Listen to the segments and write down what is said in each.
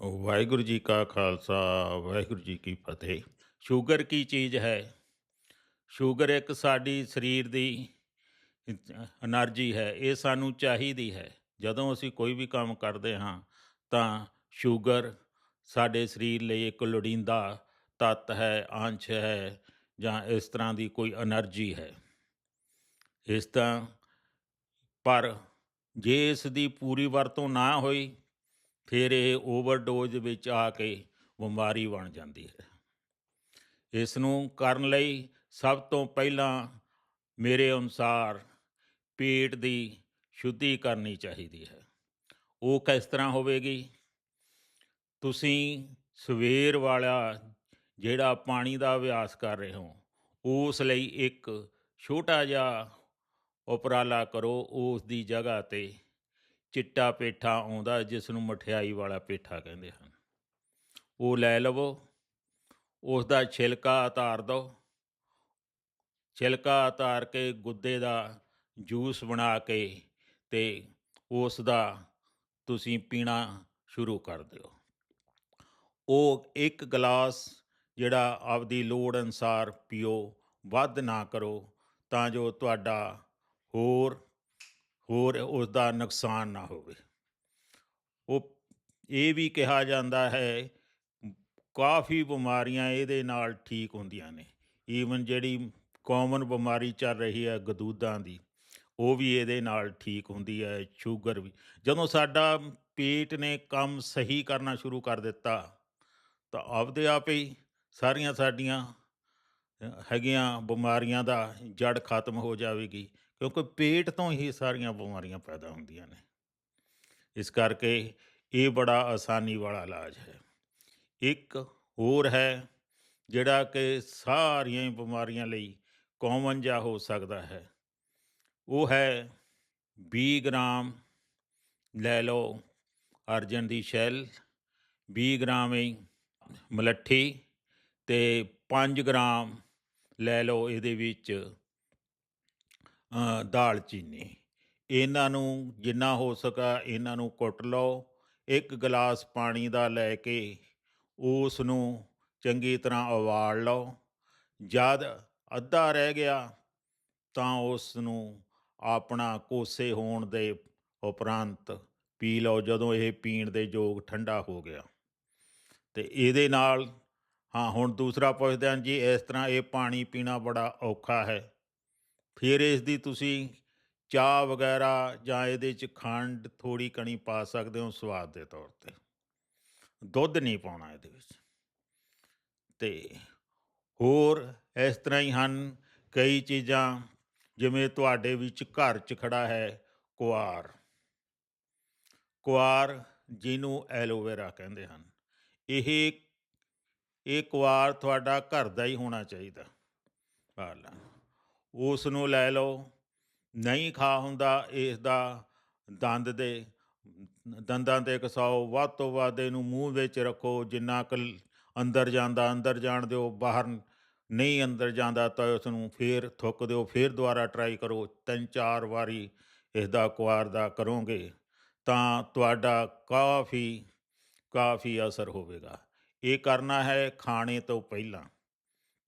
ਵਾਹਿਗੁਰੂ ਜੀ ਕਾ ਖਾਲਸਾ, ਵਾਹਿਗੁਰੂ ਜੀ ਕੀ ਫਤਿਹ। ਸ਼ੂਗਰ ਕੀ ਚੀਜ਼ ਹੈ? ਸ਼ੂਗਰ ਇੱਕ ਸਾਡੀ ਸਰੀਰ ਦੀ એનર્ਜੀ ਹੈ, ਇਹ ਸਾਨੂੰ ਚਾਹੀਦੀ ਹੈ। ਜਦੋਂ ਅਸੀਂ ਕੋਈ ਵੀ ਕੰਮ ਕਰਦੇ ਹਾਂ, ਤਾਂ ਸ਼ੂਗਰ ਸਾਡੇ ਸਰੀਰ ਲਈ ਇੱਕ ਲੋੜੀਂਦਾ ਤੱਤ ਹੈ, ਅੰਸ਼ ਹੈ, ਜਾਂ ਇਸ ਤਰ੍ਹਾਂ ਦੀ ਕੋਈ એનર્ਜੀ ਹੈ। ਇਸ ਤਾਂ ਪਰ ਜੇ ਇਸ ਦੀ ਪੂਰੀ ਵਰਤੋਂ ਨਾ ਹੋਈ ਫਿਰ ਇਹ ਓਵਰਡੋਜ਼ ਵਿੱਚ ਆ ਕੇ ਬਿਮਾਰੀ ਬਣ ਜਾਂਦੀ ਹੈ। ਇਸ ਨੂੰ ਕਰਨ ਲਈ ਸਭ ਤੋਂ ਪਹਿਲਾਂ ਮੇਰੇ ਅਨੁਸਾਰ ਪੇਟ ਦੀ ਸ਼ੁੱਧੀ ਕਰਨੀ ਚਾਹੀਦੀ ਹੈ। ਉਹ ਕਿਸ ਤਰ੍ਹਾਂ ਹੋਵੇਗੀ? ਤੁਸੀਂ ਸਵੇਰ ਵਾਲਾ ਜਿਹੜਾ ਪਾਣੀ ਦਾ ਅਭਿਆਸ ਕਰ ਰਹੇ ਹੋ, ਉਸ ਲਈ ਇੱਕ ਛੋਟਾ ਜਿਹਾ ਉਪਰਾਲਾ ਕਰੋ, ਉਸ ਦੀ ਜਗ੍ਹਾ ਤੇ ਚਿੱਟਾ ਪੇਠਾ ਆਉਂਦਾ ਜਿਸ ਨੂੰ ਮਠਿਆਈ ਵਾਲਾ ਪੇਠਾ ਕਹਿੰਦੇ ਹਨ। ਉਹ ਲੈ ਲਵੋ ਉਸ ਦਾ ਛਿਲਕਾ ਉਤਾਰ ਦਿਓ ਛਿਲਕਾ ਉਤਾਰ ਕੇ ਗੁੱਦੇ ਦਾ ਜੂਸ ਬਣਾ ਕੇ ਤੇ ਉਸ ਦਾ ਤੁਸੀਂ ਪੀਣਾ ਸ਼ੁਰੂ ਕਰ ਦਿਓ। ਉਹ ਇੱਕ ਗਲਾਸ ਜਿਹੜਾ ਆਪਦੀ ਲੋੜ ਅਨਸਾਰ ਪੀਓ, ਵੱਧ ਨਾ ਕਰੋ, ਤਾਂ ਜੋ ਤੁਹਾਡਾ ਹੋਰ ਹੋਰ ਉਸ ਦਾ ਨੁਕਸਾਨ ਨਾ ਹੋਵੇ। ਉਹ ਇਹ ਵੀ ਕਿਹਾ ਜਾਂਦਾ ਹੈ, ਕਾਫੀ ਬਿਮਾਰੀਆਂ ਇਹਦੇ ਨਾਲ ਠੀਕ ਹੁੰਦੀਆਂ ਨੇ। ਈਵਨ ਜਿਹੜੀ ਕਾਮਨ ਬਿਮਾਰੀ ਚੱਲ ਰਹੀ ਹੈ ਗਦੂਦਾਂ ਦੀ, ਉਹ ਵੀ ਇਹਦੇ ਨਾਲ ਠੀਕ ਹੁੰਦੀ ਹੈ, ਸ਼ੂਗਰ ਵੀ। ਜਦੋਂ ਸਾਡਾ ਪੇਟ ਨੇ ਕੰਮ ਸਹੀ ਕਰਨਾ ਸ਼ੁਰੂ ਕਰ ਦਿੱਤਾ, ਤਾਂ ਆਪਦੇ ਆਪ ਹੀ ਸਾਰੀਆਂ ਸਾਡੀਆਂ ਹੈਗੀਆਂ ਬਿਮਾਰੀਆਂ ਦਾ ਜੜ ਖਤਮ ਹੋ ਜਾਵੇਗੀ। ਕਿਉਂਕਿ ਪੇਟ ਤੋਂ ਹੀ ਸਾਰੀਆਂ ਬਿਮਾਰੀਆਂ ਪੈਦਾ ਹੁੰਦੀਆਂ ਨੇ। ਇਸ ਕਰਕੇ ਇਹ ਬੜਾ ਆਸਾਨੀ ਵਾਲਾ ਇਲਾਜ ਹੈ। ਇੱਕ ਹੋਰ ਹੈ, ਜਿਹੜਾ ਕਿ ਸਾਰੀਆਂ ਹੀ ਬਿਮਾਰੀਆਂ ਲਈ ਕਾਮਨ ਜਿਹਾ ਹੋ ਸਕਦਾ ਹੈ। ਉਹ ਹੈ 20 ਗ੍ਰਾਮ ਲੈ ਲਓ ਅਰਜਨ ਦੀ ਸ਼ੈਲ 20 ਗ੍ਰਾਮ ਹੀ ਮਲੱਠੀ ਤੇ 5 ਗ੍ਰਾਮ ਲੈ ਲਓ ਇਹਦੇ ਵਿੱਚ ਅ, ਦਾਲਚੀਨੀ ਇਹਨਾਂ ਨੂੰ ਜਿੰਨਾ ਹੋ ਸਕਾ ਇਹਨਾਂ ਨੂੰ ਕੁੱਟ ਲਓ। ਇੱਕ ਗਲਾਸ ਪਾਣੀ ਦਾ ਲੈ ਕੇ ਉਸ ਨੂੰ ਚੰਗੀ ਤਰ੍ਹਾਂ ਉਬਾਲ ਲਓ। ਜਦ ਅੱਧਾ ਰਹਿ ਗਿਆ ਤਾਂ ਉਸ ਨੂੰ ਆਪਣਾ ਕੋਸੇ ਹੋਣ ਦੇ ਉਪਰੰਤ ਪੀ ਲਓ ਜਦੋਂ ਇਹ ਪੀਣ ਦੇ ਯੋਗ ਠੰਡਾ ਹੋ ਗਿਆ। ਤੇ ਇਹਦੇ ਨਾਲ ਹਾਂ ਹੁਣ ਦੂਸਰਾ ਪੁੱਛਦੇ ਹਾਂ ਜੀ ਇਸ ਤਰ੍ਹਾਂ ਇਹ ਪਾਣੀ ਪੀਣਾ ਬੜਾ ਔਖਾ ਹੈ। ਫਿਰ ਇਸ ਦੀ ਤੁਸੀਂ ਚਾਹ ਵਗੈਰਾ ਜਾਂ ਇਹਦੇ ਚ ਖੰਡ ਥੋੜੀ ਕਣੀ ਪਾ ਸਕਦੇ ਹੋ ਸਵਾਦ ਦੇ ਤੌਰ ਤੇ। ਦੁੱਧ ਨਹੀਂ ਪਾਉਣਾ ਇਹਦੇ ਵਿੱਚ। ਤੇ ਹੋਰ ਇਸ ਤਰ੍ਹਾਂ ਹੀ ਹਨ ਕਈ ਚੀਜ਼ਾਂ, ਜਿਵੇਂ ਤੁਹਾਡੇ ਵਿੱਚ ਘਰ 'ਚ ਖੜਾ ਹੈ ਕੁਆਰ। ਕੁਆਰ ਜਿਹਨੂੰ ਐਲੋਵੇਰਾ ਕਹਿੰਦੇ ਹਨ। ਇਹ ਇਹ ਕੁਆਰ ਤੁਹਾਡਾ ਘਰ ਦਾ ਹੀ ਹੋਣਾ ਚਾਹੀਦਾ। ਹਾਲਾ ਉਸ ਨੂੰ ਲੈ ਲਓ। ਨਹੀਂ ਖਾ ਹੁੰਦਾ ਇਸ ਦਾ ਦੰਦ ਦੇ, ਦੰਦਾਂ ਤੇ ਕਸਾਓ। ਵੱਧ ਤੋਂ ਵੱਧ ਇਹਨੂੰ ਮੂੰਹ ਵਿੱਚ ਰੱਖੋ। ਜਿੰਨਾ ਕੁ ਅੰਦਰ ਜਾਂਦਾ, ਅੰਦਰ ਜਾਣ ਦਿਓ। ਬਾਹਰ ਨਹੀਂ ਅੰਦਰ ਜਾਂਦਾ ਤਾਂ ਉਸ ਨੂੰ ਫੇਰ ਥੁੱਕ ਦਿਓ। ਫੇਰ ਦੁਬਾਰਾ ਟਰਾਈ ਕਰੋ। ਤਿੰਨ ਚਾਰ ਵਾਰੀ ਇਸ ਦਾ ਕੁਆਰ ਦਾ ਕਰੋਗੇ ਤਾਂ ਤੁਹਾਡਾ ਕਾਫੀ ਕਾਫੀ ਅਸਰ ਹੋਵੇਗਾ। ਇਹ ਕਰਨਾ ਹੈ ਖਾਣੇ ਤੋਂ ਪਹਿਲਾਂ।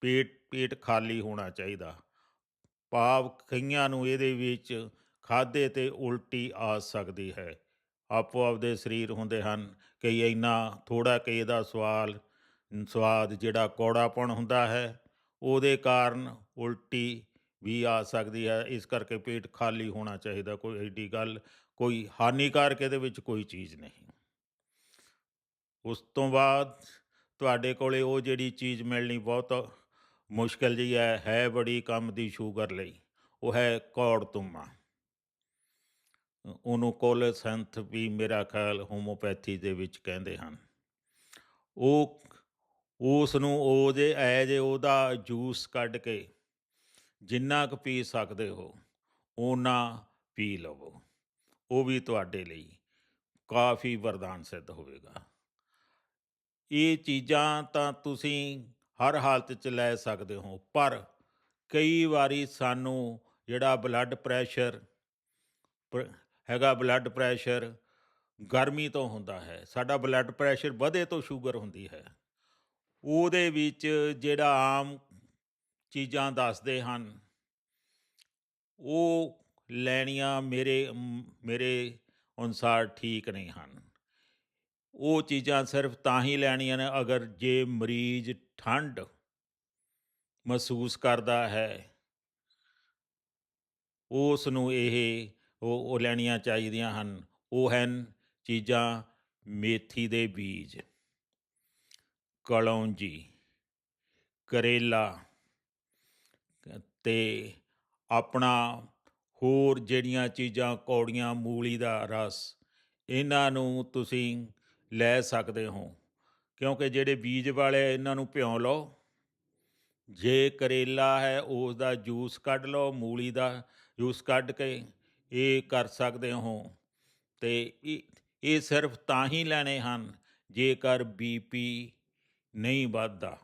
ਪੇਟ ਪੇਟ ਖਾਲੀ ਹੋਣਾ ਚਾਹੀਦਾ। ਭਾਵ ਕਈਆਂ ਨੂੰ ਇਹਦੇ ਵਿੱਚ ਖਾਦੇ ਤੇ ਉਲਟੀ ਆ ਸਕਦੀ ਹੈ। ਆਪੋ ਆਪਦੇ ਸਰੀਰ ਹੁੰਦੇ ਹਨ ਕਈ ਇੰਨਾ ਥੋੜਾ ਕਿ ਇਹਦਾ ਸਵਾਲ, ਸਵਾਦ ਜਿਹੜਾ ਕੌੜਾਪਣ ਹੁੰਦਾ ਹੈ, ਉਹਦੇ ਕਾਰਨ ਉਲਟੀ ਵੀ ਆ ਸਕਦੀ ਹੈ। ਇਸ ਕਰਕੇ ਪੇਟ ਖਾਲੀ ਹੋਣਾ ਚਾਹੀਦਾ, ਕੋਈ ਐਡੀ ਗੱਲ, ਕੋਈ ਹਾਨੀਕਾਰਕ ਇਹਦੇ ਵਿੱਚ ਕੋਈ ਚੀਜ਼ ਨਹੀਂ। ਉਸ ਤੋਂ ਬਾਅਦ ਤੁਹਾਡੇ ਕੋਲੇ ਉਹ ਜਿਹੜੀ ਚੀਜ਼ ਮਿਲਣੀ ਬਹੁਤ ਮੁਸ਼ਕਲ ਜਿਹੀ ਹੈ ਹੈ ਬੜੀ ਕੰਮ ਦੀ ਸ਼ੂਗਰ ਲਈ। ਉਹ ਹੈ ਕੌੜ ਤੁੰਮਾ। ਉਹਨੂੰ ਕੋਲਸੈਂਥ ਵੀ ਮੇਰਾ ਖਿਆਲ ਹੋਮੋਪੈਥੀ ਦੇ ਵਿੱਚ ਕਹਿੰਦੇ ਹਨ। ਉਹ, ਉਸ ਨੂੰ ਉਹਦੇ, ਐਜ ਉਹਦਾ ਜੂਸ ਕੱਢ ਕੇ ਜਿੰਨਾ ਕੁ ਪੀ ਸਕਦੇ ਹੋ ਉਹਨਾਂ ਪੀ ਲਵੋ। ਉਹ ਵੀ ਤੁਹਾਡੇ ਲਈ ਕਾਫੀ ਵਰਦਾਨ ਸਿੱਧ ਹੋਵੇਗਾ। ਇਹ ਚੀਜ਼ਾਂ ਤਾਂ ਤੁਸੀਂ ਹਰ ਹਾਲਤ 'ਚ ਲੈ ਸਕਦੇ ਹੋ। ਪਰ ਕਈ ਵਾਰੀ ਸਾਨੂੰ ਜਿਹੜਾ ਬਲੱਡ ਪ੍ਰੈਸ਼ਰ ਪ- ਹੈਗਾ ਬਲੱਡ ਪ੍ਰੈਸ਼ਰ ਗਰਮੀ ਤੋਂ ਹੁੰਦਾ ਹੈ। ਸਾਡਾ ਬਲੱਡ ਪ੍ਰੈਸ਼ਰ ਵਧੇ ਤੋਂ ਸ਼ੂਗਰ ਹੁੰਦੀ ਹੈ। ਉਹਦੇ ਵਿੱਚ ਜਿਹੜਾ ਆਮ ਚੀਜ਼ਾਂ ਦੱਸਦੇ ਹਨ, ਉਹ ਲੈਣੀਆਂ ਮੇਰੇ ਮੇਰੇ ਅਨੁਸਾਰ ਠੀਕ ਨਹੀਂ ਹਨ। ਉਹ ਚੀਜ਼ਾਂ ਸਿਰਫ ਤਾਂ ਹੀ ਲੈਣੀਆਂ ਨੇ ਅਗਰ ਜੇ ਮਰੀਜ਼ ਠੰਡ ਮਹਿਸੂਸ ਕਰਦਾ ਹੈ। ਉਸ ਨੂੰ ਇਹ ਉਹ ਲੈਣੀਆਂ ਚਾਹੀਦੀਆਂ ਹਨ। ਉਹ ਹਨ ਚੀਜ਼ਾਂ ਮੇਥੀ ਦੇ ਬੀਜ, ਕਲੌਂਜੀ, ਕਰੇਲਾ ਤੇ ਆਪਣਾ ਹੋਰ ਜਿਹੜੀਆਂ ਚੀਜ਼ਾਂ, ਕੌੜੀਆਂ, ਮੂਲੀ ਦਾ ਰਸ, ਇਹਨਾਂ ਨੂੰ ਤੁਸੀਂ ਲੈ ਸਕਦੇ ਹੋ। ਕਿਉਂਕਿ ਜਿਹੜੇ ਬੀਜ ਵਾਲੇ ਇਹਨਾਂ ਨੂੰ ਭਿਉਂ ਲਓ। ਜੇ ਕਰੇਲਾ ਹੈ ਉਸ ਦਾ ਜੂਸ ਕੱਢ ਲਓ, ਮੂਲੀ ਦਾ ਜੂਸ ਕੱਢ ਕੇ ਇਹ ਕਰ ਸਕਦੇ ਹੋ। ਤੇ ਇਹ ਸਿਰਫ ਤਾਂ ਹੀ ਲੈਣੇ ਹਨ, ਜੇਕਰ ਬੀਪੀ ਨਹੀਂ ਵੱਧਦਾ।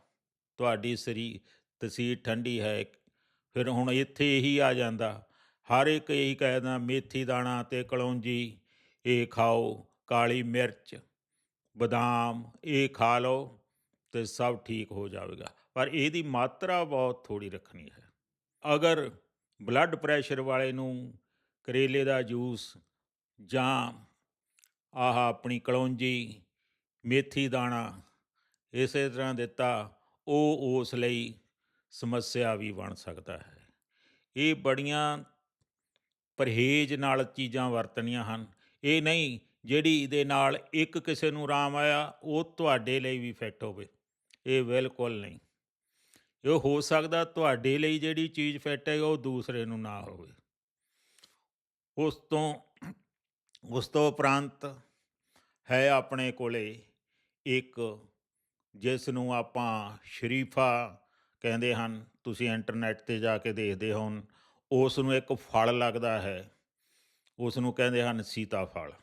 ਤੁਹਾਡੀ ਸਰੀ ਤਸੀਰ ਠੰਡੀ ਹੈ, ਫਿਰ ਹੁਣ ਇੱਥੇ ਇਹੀ ਆ ਜਾਂਦਾ। ਹਰ ਇੱਕ ਇਹੀ ਕਹਿੰਦਾ ਮੇਥੀ ਦਾਣਾ ਤੇ ਕਲੌਂਜੀ, ਇਹ ਖਾਓ, ਕਾਲੀ ਮਿਰਚ। ਬਦਾਮ, ਇਹ ਖਾ ਲਓ ਤੇ ਸਭ ਠੀਕ ਹੋ ਜਾਵੇਗਾ। ਪਰ ਇਹਦੀ ਮਾਤਰਾ ਬਹੁਤ ਥੋੜੀ ਰੱਖਣੀ ਹੈ। ਅਗਰ ਬਲੱਡ ਪ੍ਰੈਸ਼ਰ ਵਾਲੇ ਨੂੰ ਕਰੇਲੇ ਦਾ ਜੂਸ ਜਾਂ ਆਹ ਆਪਣੀ ਕਲੌਂਜੀ, ਮੇਥੀ ਦਾਣਾ ਇਸੇ ਤਰ੍ਹਾਂ ਦਿੱਤਾ, ਉਹ ਉਸ ਲਈ ਸਮੱਸਿਆ ਵੀ ਬਣ ਸਕਦਾ ਹੈ। ਇਹ ਬੜੀਆਂ ਪਰਹੇਜ਼ ਨਾਲ ਚੀਜ਼ਾਂ ਵਰਤਣੀਆਂ ਹਨ। ਇਹ ਨਹੀਂ ਜਿਹੜੀ ਇਹਦੇ ਨਾਲ ਇੱਕ ਕਿਸੇ ਨੂੰ ਆਰਾਮ ਆਇਆ, ਉਹ ਤੁਹਾਡੇ ਲਈ ਵੀ ਫਿੱਟ ਹੋਵੇ। ਇਹ ਬਿਲਕੁਲ ਨਹੀਂ। ਇਹ ਹੋ ਸਕਦਾ ਤੁਹਾਡੇ ਲਈ ਜਿਹੜੀ ਚੀਜ਼ ਫਿੱਟ ਹੈ ਉਹ ਦੂਸਰੇ ਨੂੰ ਨਾ ਹੋਵੇ। ਉਸ ਤੋਂ ਉਸ ਤੋਂ ਉਪਰੰਤ ਹੈ ਆਪਣੇ ਕੋਲੇ ਇੱਕ ਜਿਸ ਨੂੰ ਆਪਾਂ ਸ਼ਰੀਫਾ ਕਹਿੰਦੇ ਹਨ, ਤੁਸੀਂ ਇੰਟਰਨੈਟ ਤੇ ਜਾ ਕੇ ਦੇਖਦੇ ਹੋ ਉਸ ਨੂੰ ਇੱਕ ਫਲ ਲੱਗਦਾ ਹੈ। ਉਸ ਨੂੰ ਕਹਿੰਦੇ ਹਨ ਸੀਤਾ ਫਲ।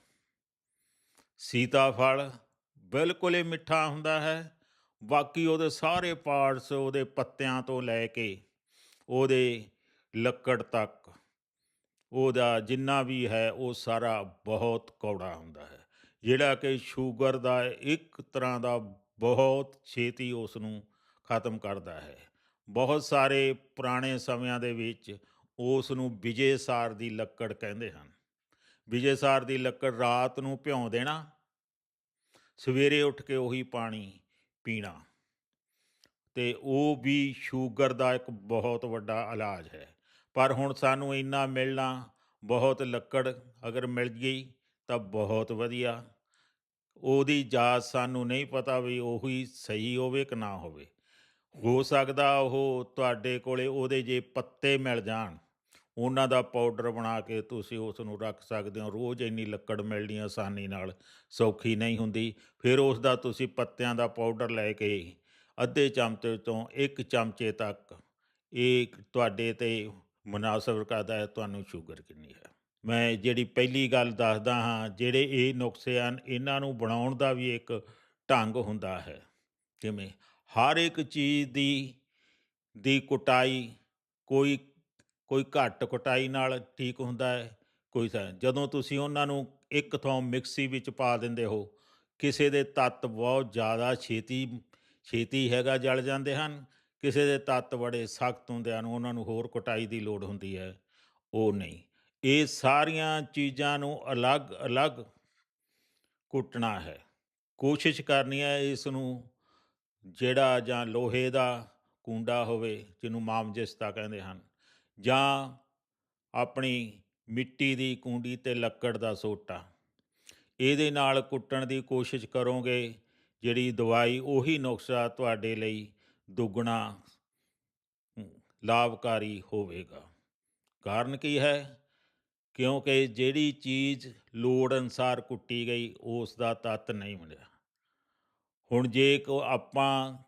ਸੀਤਾਫਲ ਬਿਲਕੁਲ ਹੀ ਮਿੱਠਾ ਹੁੰਦਾ ਹੈ। ਬਾਕੀ ਉਹਦੇ ਸਾਰੇ ਪਾਰਟਸ ਉਹਦੇ ਪੱਤਿਆਂ ਤੋਂ ਲੈ ਕੇ ਉਹਦੇ ਲੱਕੜ ਤੱਕ ਉਹਦਾ ਜਿੰਨਾ ਵੀ ਹੈ ਉਹ ਸਾਰਾ ਬਹੁਤ ਕੌੜਾ ਹੁੰਦਾ ਹੈ। ਜਿਹੜਾ ਕਿ ਸ਼ੂਗਰ ਦਾ ਇੱਕ ਤਰ੍ਹਾਂ ਦਾ ਬਹੁਤ ਛੇਤੀ ਉਸ ਨੂੰ ਖਤਮ ਕਰਦਾ ਹੈ। ਬਹੁਤ ਸਾਰੇ ਪੁਰਾਣੇ ਸਮਿਆਂ ਦੇ ਵਿੱਚ ਉਸ ਨੂੰ ਵਿਜੇਸਾਰ ਦੀ ਲੱਕੜ ਕਹਿੰਦੇ ਹਨ। ਵਿਜੇਸਾਰ ਦੀ ਲੱਕੜ ਰਾਤ ਨੂੰ ਭਿਉਂ ਦੇਣਾ, ਸਵੇਰੇ ਉੱਠ ਕੇ ਉਹੀ ਪਾਣੀ ਪੀਣਾ। ਤੇ ਉਹ ਵੀ ਸ਼ੂਗਰ ਦਾ ਇੱਕ ਬਹੁਤ ਵੱਡਾ ਇਲਾਜ ਹੈ। ਪਰ ਹੁਣ ਸਾਨੂੰ ਇੰਨਾ ਮਿਲਣਾ, ਬਹੁਤ ਲੱਕੜ ਅਗਰ ਮਿਲ ਗਈ ਤਾਂ ਬਹੁਤ ਵਧੀਆ। ਉਹਦੀ ਜਾਤ ਸਾਨੂੰ ਨਹੀਂ ਪਤਾ ਵੀ ਉਹੀ ਸਹੀ ਹੋਵੇ ਕਿ ਨਾ ਹੋਵੇ। ਹੋ ਸਕਦਾ ਉਹ ਤੁਹਾਡੇ ਕੋਲੇ ਉਹਦੇ ਜੇ ਪੱਤੇ ਮਿਲ ਜਾਣ। ਉਹਨਾਂ ਦਾ ਪਾਊਡਰ ਬਣਾ ਕੇ ਤੁਸੀਂ ਉਸ ਨੂੰ ਰੱਖ ਸਕਦੇ ਹੋ। ਰੋਜ਼ ਇੰਨੀ ਲੱਕੜ ਮਿਲਣੀ ਆਸਾਨੀ ਨਾਲ, ਸੌਖੀ ਨਹੀਂ ਹੁੰਦੀ। ਫਿਰ ਉਸ ਦਾ ਤੁਸੀਂ ਪੱਤਿਆਂ ਦਾ ਪਾਊਡਰ ਲੈ ਕੇ ਅੱਧੇ ਚਮਚੇ ਤੋਂ ਇੱਕ ਚਮਚੇ ਤੱਕ ਇਹ ਤੁਹਾਡੇ ਤੇ ਮੁਨਾਸਬ ਕਰਦਾ ਹੈ, ਤੁਹਾਨੂੰ ਸ਼ੂਗਰ ਕਿੰਨੀ ਹੈ। ਮੈਂ ਜਿਹੜੀ ਪਹਿਲੀ ਗੱਲ ਦੱਸਦਾ ਹਾਂ, ਜਿਹੜੇ ਇਹ ਨੁਕਸੇ ਹਨ, ਇਹਨਾਂ ਨੂੰ ਬਣਾਉਣ ਦਾ ਵੀ ਇੱਕ ਢੰਗ ਹੁੰਦਾ ਹੈ। ਕਿਵੇਂ ਹਰ ਇੱਕ ਚੀਜ਼ ਦੀ ਦੀ ਕੁਟਾਈ ਕੋਈ ਕੋਈ ਘੱਟ ਕੁਟਾਈ ਨਾਲ ਠੀਕ ਹੁੰਦਾ ਹੈ, ਕੋਈ ਜਦੋਂ ਤੁਸੀਂ ਉਹਨਾਂ ਨੂੰ ਇੱਕ ਥਾਂ ਮਿਕਸੀ ਵਿੱਚ ਪਾ ਦਿੰਦੇ ਹੋ, ਕਿਸੇ ਦੇ ਤੱਤ ਬਹੁਤ ਜ਼ਿਆਦਾ ਛੇਤੀ ਛੇਤੀ ਹੈਗਾ ਜਲ ਜਾਂਦੇ ਹਨ, ਕਿਸੇ ਦੇ ਤੱਤ ਬੜੇ ਸਖਤ ਹੁੰਦੇ ਹਨ, ਉਹਨਾਂ ਨੂੰ ਹੋਰ ਕੁਟਾਈ ਦੀ ਲੋੜ ਹੁੰਦੀ ਹੈ, ਉਹ ਨਹੀਂ। ਇਹ ਸਾਰੀਆਂ ਚੀਜ਼ਾਂ ਨੂੰ ਅਲੱਗ-ਅਲੱਗ ਕੁੱਟਣਾ ਹੈ। ਕੋਸ਼ਿਸ਼ ਕਰਨੀ ਹੈ ਇਸ ਨੂੰ ਜਿਹੜਾ ਜਾਂ ਲੋਹੇ ਦਾ ਕੁੰਡਾ ਹੋਵੇ, ਜਿਹਨੂੰ ਮਾਮਜਸਤਾ ਕਹਿੰਦੇ ਹਨ ਜਾਂ ਆਪਣੀ ਮਿੱਟੀ ਦੀ ਕੁੰਡੀ ਤੇ ਲੱਕੜ ਦਾ ਸੋਟਾ। ਇਹਦੇ ਨਾਲ ਕੁੱਟਣ ਦੀ ਕੋਸ਼ਿਸ਼ ਕਰੋਗੇ, ਜਿਹੜੀ ਦਵਾਈ ਉਹੀ ਨੁਕਸਾ ਤੁਹਾਡੇ ਲਈ ਦੁੱਗਣਾ ਲਾਭਕਾਰੀ ਹੋਵੇਗਾ। ਕਾਰਨ ਕੀ ਹੈ? ਕਿਉਂਕਿ ਜਿਹੜੀ ਚੀਜ਼ ਲੋੜ ਅਨਸਾਰ ਕੁੱਟੀ ਗਈ, ਉਸ ਦਾ ਤੱਤ ਨਹੀਂ ਮਿਲਿਆ। ਹੁਣ ਜੇ ਕੋ ਆਪਾਂ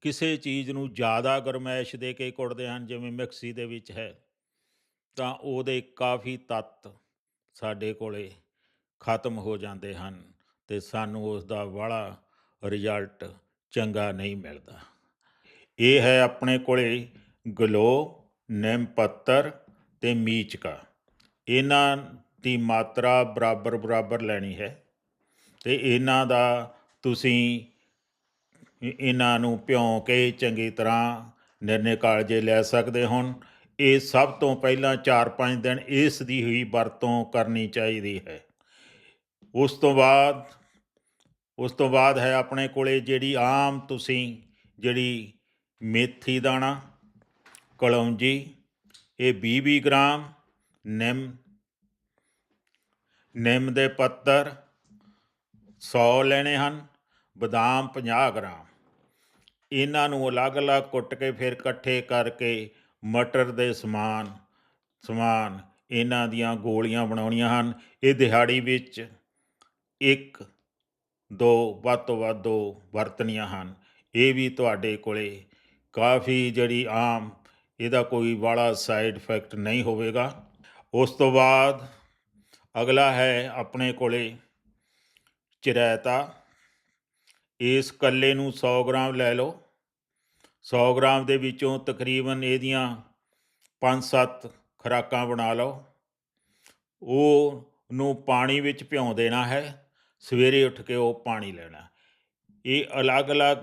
ਕਿਸੇ ਚੀਜ਼ ਨੂੰ ਜ਼ਿਆਦਾ ਗਰਮੈਸ਼ ਦੇ ਕੇ ਕੁੱਟਦੇ ਹਨ, ਜਿਵੇਂ ਮਿਕਸੀ ਦੇ ਵਿੱਚ ਹੈ, ਤਾਂ ਉਹਦੇ ਕਾਫੀ ਤੱਤ ਸਾਡੇ ਕੋਲੇ ਖਤਮ ਹੋ ਜਾਂਦੇ ਹਨ ਤੇ ਸਾਨੂੰ ਉਸ ਦਾ ਵਾਲਾ ਰਿਜ਼ਲਟ ਚੰਗਾ ਨਹੀਂ ਮਿਲਦਾ। ਇਹ ਹੈ ਆਪਣੇ ਕੋਲੇ ਗਲੋ, ਨਿੰਮ ਪੱਤਰ ਤੇ ਮੀਚਕਾ। ਇਹਨਾਂ ਦੀ ਮਾਤਰਾ ਬਰਾਬਰ ਬਰਾਬਰ ਲੈਣੀ ਹੈ ਤੇ ਇਹਨਾਂ ਦਾ ਤੁਸੀਂ ਇਹਨਾਂ ਨੂੰ ਭਿਉਂ ਕੇ ਚੰਗੀ ਤਰ੍ਹਾਂ ਨਿਰਨੇ ਕਾਲਜੇ ਲੈ ਸਕਦੇ ਹੋਣ। ਇਹ ਸਭ ਤੋਂ ਪਹਿਲਾਂ 4-5 ਦਿਨ ਇਸ ਦੀ ਹੀ ਵਰਤੋਂ ਕਰਨੀ ਚਾਹੀਦੀ ਹੈ। ਉਸ ਤੋਂ ਬਾਅਦ, ਉਸ ਤੋਂ ਬਾਅਦ ਹੈ ਆਪਣੇ ਕੋਲੇ ਜਿਹੜੀ ਆਮ ਤੁਸੀਂ ਜਿਹੜੀ ਮੇਥੀ ਦਾਣਾ, ਕਲੌਂਜੀ, ਇਹ 20 ਗ੍ਰਾਮ, ਨਿੰਮ ਨਿੰਮ ਦੇ ਪੱਤਰ 100 ਲੈਣੇ ਹਨ, ਬਦਾਮ 50 ਗ੍ਰਾਮ। ਇਹਨਾਂ ਨੂੰ ਅਲੱਗ-ਅਲੱਗ ਕੁੱਟ ਕੇ ਫਿਰ ਇਕੱਠੇ ਕਰਕੇ ਮਟਰ ਦੇ ਸਮਾਨ ਸਮਾਨ ਇਹਨਾਂ ਦੀਆਂ ਗੋਲੀਆਂ ਬਣਾਉਣੀਆਂ ਹਨ। ਇਹ ਦਿਹਾੜੀ ਵਿੱਚ ਇੱਕ, ਦੋ, ਵੱਧ ਤੋਂ ਵੱਧ ਦੋ ਵਰਤਣੀਆਂ ਹਨ। ਇਹ ਵੀ ਤੁਹਾਡੇ ਕੋਲੇ ਕਾਫੀ ਜਿਹੜੀ ਆਮ, ਇਹਦਾ ਕੋਈ ਵਾਲਾ ਸਾਈਡ ਇਫੈਕਟ ਨਹੀਂ ਹੋਵੇਗਾ। ਉਸ ਤੋਂ ਬਾਅਦ ਅਗਲਾ ਹੈ ਆਪਣੇ ਕੋਲੇ ਚਰੈਤਾ ਇਸ ਕੱਲੇ ਨੂੰ 100 ਗ੍ਰਾਮ ਲੈ ਲਓ। 100 ਗ੍ਰਾਮ ਦੇ ਵਿੱਚੋਂ ਤਕਰੀਬਨ ਇਹਦੀਆਂ 5-7 ਖੁਰਾਕਾਂ ਬਣਾ ਲਓ। ਉਹ ਨੂੰ ਪਾਣੀ ਵਿੱਚ ਭਿਉਂ ਦੇਣਾ ਹੈ। ਸਵੇਰੇ ਉੱਠ ਕੇ ਉਹ ਪਾਣੀ ਲੈਣਾ। ਇਹ ਅਲੱਗ-ਅਲੱਗ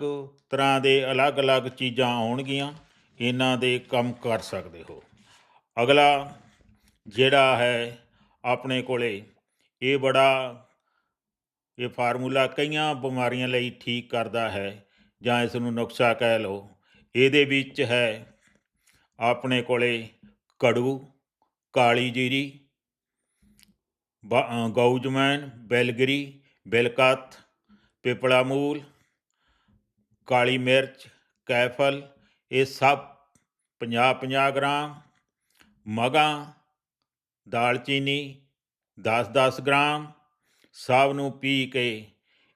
ਤਰ੍ਹਾਂ ਦੇ ਅਲੱਗ-ਅਲੱਗ ਚੀਜ਼ਾਂ ਆਉਣਗੀਆਂ। ਇਹਨਾਂ ਦੇ ਕੰਮ ਕਰ ਸਕਦੇ ਹੋ। ਅਗਲਾ ਜਿਹੜਾ ਹੈ ਆਪਣੇ ਕੋਲੇ, ਇਹ ਬੜਾ ਇਹ ਫਾਰਮੂਲਾ ਕਈਆਂ ਬਿਮਾਰੀਆਂ ਲਈ ਠੀਕ ਕਰਦਾ ਹੈ ਜਾਂ ਇਸ ਨੂੰ ਨੁਕਸਾ ਕਹਿ ਲਓ। ਇਹਦੇ ਵਿੱਚ ਹੈ ਆਪਣੇ ਕੋਲੇ ਕੜੂ ਕਾਲੀ ਜੀਰੀ ਬ- ਅ, ਗਊਜਮੈਨ ਬੈਲਗਰੀ ਬਿਲਕਤ ਪਿਪਲਾ ਮੂਲ ਕਾਲੀ ਮਿਰਚ ਕੈਫਲ ਇਹ ਸਭ 50 50 ਗ੍ਰਾਮ ਮਗਾ ਦਾਲਚੀਨੀ 10 10 ਗ੍ਰਾਮ ਸਭ ਨੂੰ ਪੀ ਕੇ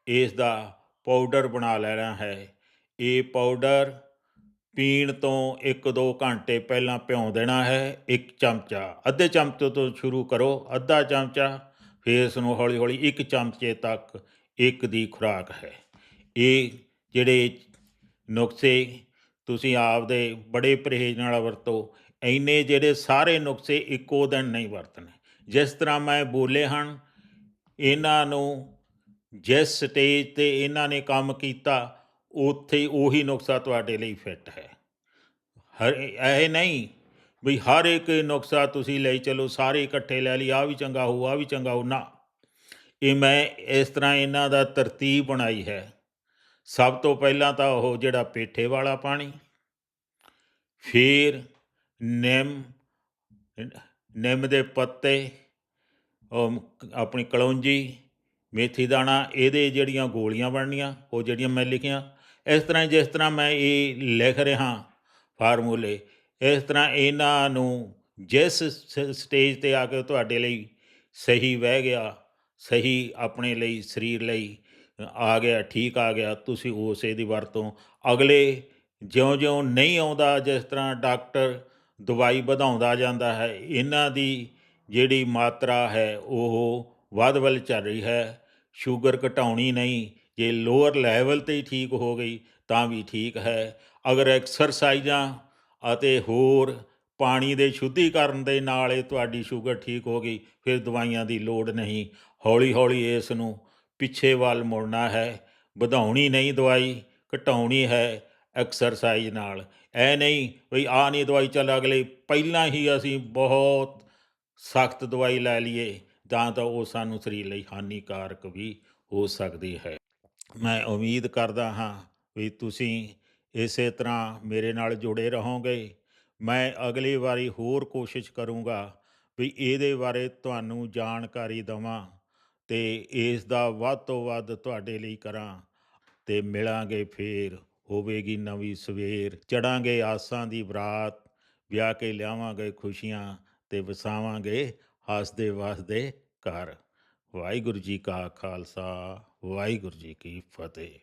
ਇਸ ਦਾ ਪਾਊਡਰ ਬਣਾ ਲੈਣਾ ਹੈ। ਇਹ ਪਾਊਡਰ ਪੀਣ ਤੋਂ 1-2 ਘੰਟੇ ਪਹਿਲਾਂ ਭਿਉਂ ਦੇਣਾ ਹੈ, ਇੱਕ ਚਮਚਾ। ਅੱਧੇ ਚਮਚੇ ਤੋਂ ਸ਼ੁਰੂ ਕਰੋ, ਅੱਧਾ ਚਮਚਾ, ਫਿਰ ਇਸ ਨੂੰ ਹੌਲੀ-ਹੌਲੀ ਇੱਕ ਚਮਚੇ ਤੱਕ ਇੱਕ ਦੀ ਖੁਰਾਕ ਹੈ। ਇਹ ਜਿਹੜੇ ਨੁਕਸੇ ਤੁਸੀਂ ਆਪਦੇ ਬੜੇ ਪਰਹੇਜ਼ ਨਾਲ ਵਰਤੋ, ਇੰਨੇ ਜਿਹੜੇ ਸਾਰੇ ਨੁਕਸੇ ਇੱਕੋ ਦਿਨ ਨਹੀਂ ਵਰਤਣੇ। ਜਿਸ ਤਰ੍ਹਾਂ ਮੈਂ ਬੋਲੇ ਹਨ ਇਹਨਾਂ ਨੂੰ ਜਿਸ ਸਟੇਜ ਤੇ ਇਹਨਾਂ ਨੇ ਕੰਮ ਕੀਤਾ, ਉੱਥੇ ਉਹੀ ਨੁਕਸਾ ਤੁਹਾਡੇ ਲਈ ਫਿੱਟ ਹੈ। ਹਰ ਇਹ ਨਹੀਂ ਵੀ ਹਰ ਇੱਕ ਨੁਕਸਾ ਤੁਸੀਂ ਲਈ ਚਲੋ, ਸਾਰੇ ਇਕੱਠੇ ਲੈ ਲਈ ਆ ਵੀ ਚੰਗਾ ਹੋਊ ਆ ਵੀ ਚੰਗਾ ਹੋਊ। ਨਾ, ਇਹ ਮੈਂ ਇਸ ਤਰ੍ਹਾਂ ਇਹਨਾਂ ਦਾ ਤਰਤੀਬ ਬਣਾਈ ਹੈ। ਸਭ ਤੋਂ ਪਹਿਲਾਂ ਤਾਂ ਉਹ ਜਿਹੜਾ ਪੇਠੇ ਵਾਲਾ ਪਾਣੀ, ਫਿਰ ਨਿੰਮ ਨਿੰਮ ਦੇ ਪੱਤੇ ਆਪਣੀ ਕਲੌਂਜੀ, ਮੇਥੀ ਦਾਣਾ, ਇਹਦੇ ਜਿਹੜੀਆਂ ਗੋਲੀਆਂ ਬਣਨੀਆਂ, ਉਹ ਜਿਹੜੀਆਂ ਮੈਂ ਲਿਖੀਆਂ। ਇਸ ਤਰ੍ਹਾਂ ਜਿਸ ਤਰ੍ਹਾਂ ਮੈਂ ਇਹ ਲਿਖ ਰਿਹਾ ਫਾਰਮੂਲੇ, ਇਸ ਤਰ੍ਹਾਂ ਇਹਨਾਂ ਨੂੰ ਜਿਸ ਸ- ਸਟੇਜ ਤੇ ਆ ਕੇ ਤੁਹਾਡੇ ਲਈ ਸਹੀ ਵਹਿ ਗਿਆ, ਸਹੀ ਆਪਣੇ ਲਈ, ਸਰੀਰ ਲਈ ਆ ਗਿਆ, ਠੀਕ ਆ ਗਿਆ, ਤੁਸੀਂ ਉਸ ਇਹਦੀ ਵਰਤੋਂ ਅਗਲੇ ਜਿਉਂ-ਜਿਉਂ ਨਹੀਂ ਆਉਂਦਾ, ਜਿਸ ਤਰ੍ਹਾਂ ਡਾਕਟਰ ਦਵਾਈ ਵਧਾਉਂਦਾ ਜਾਂਦਾ ਹੈ, ਇਹਨਾਂ ਦੀ ਜਿਹੜੀ ਮਾਤਰਾ ਹੈ ਉਹ ਵੱਧ ਵੱਲ ਚੱਲ ਰਹੀ ਹੈ। ਸ਼ੂਗਰ ਘਟਾਉਣੀ ਨਹੀਂ, ਜੇ ਲੋਅਰ ਲੈਵਲ ਤੇ ਹੀ ਠੀਕ ਹੋ ਗਈ ਤਾਂ ਵੀ ਠੀਕ ਹੈ। ਅਗਰ ਐਕਸਰਸਾਈਜ਼ਾਂ ਅਤੇ ਹੋਰ ਪਾਣੀ ਦੇ ਸ਼ੁੱਧੀਕਰਨ ਦੇ ਨਾਲ ਇਹ ਤੁਹਾਡੀ ਸ਼ੂਗਰ ਠੀਕ ਹੋ ਗਈ, ਫਿਰ ਦਵਾਈਆਂ ਦੀ ਲੋੜ ਨਹੀਂ। ਹੌਲੀ ਹੌਲੀ ਇਸ ਨੂੰ ਪਿੱਛੇ ਵੱਲ ਮੁੜਨਾ ਹੈ। ਵਧਾਉਣੀ ਨਹੀਂ ਦਵਾਈ, ਘਟਾਉਣੀ ਹੈ ਐਕਸਰਸਾਈਜ਼ ਨਾਲ। ਐ ਨਹੀਂ ਵੀ ਆ ਨਹੀਂ ਦਵਾਈ ਚੱਲ, ਅਗਲੇ ਪਹਿਲਾਂ ਹੀ ਅਸੀਂ ਬਹੁਤ ਸਖਤ ਦਵਾਈ ਲੈ ਲਈਏ ਤਾਂ ਤਾਂ ਉਹ ਸਾਨੂੰ ਸਰੀਰ ਲਈ ਹਾਨੀਕਾਰਕ ਵੀ ਹੋ ਸਕਦੀ ਹੈ। ਮੈਂ ਉਮੀਦ ਕਰਦਾ ਹਾਂ ਵੀ ਤੁਸੀਂ ਇਸੇ ਤਰ੍ਹਾਂ ਮੇਰੇ ਨਾਲ ਜੁੜੇ ਰਹੋਗੇ। ਮੈਂ ਅਗਲੀ ਵਾਰੀ ਹੋਰ ਕੋਸ਼ਿਸ਼ ਕਰੂੰਗਾ ਵੀ ਇਹਦੇ ਬਾਰੇ ਤੁਹਾਨੂੰ ਜਾਣਕਾਰੀ ਦਵਾਂ ਤੇ ਇਸ ਦਾ ਵੱਧ ਤੋਂ ਵੱਧ ਤੁਹਾਡੇ ਲਈ ਕਰਾਂ ਤੇ ਮਿਲਾਂਗੇ ਫੇਰ, ਹੋਵੇਗੀ ਨਵੀਂ ਸਵੇਰ। ਚੜਾਂਗੇ ਆਸਾਂ ਦੀ ਬਰਾਤ, ਵਿਆਹ ਕੇ ਲਿਆਵਾਂਗੇ ਖੁਸ਼ੀਆਂ ਤੇ ਵਸਾਵਾਂਗੇ ਹੱਸਦੇ ਵਸਦੇ ਘਰ। ਵਾਹਿਗੁਰੂ ਜੀ ਕਾ ਖਾਲਸਾ ਵਾਹਿਗੁਰੂ ਜੀ ਕੀ ਫਤਿਹ।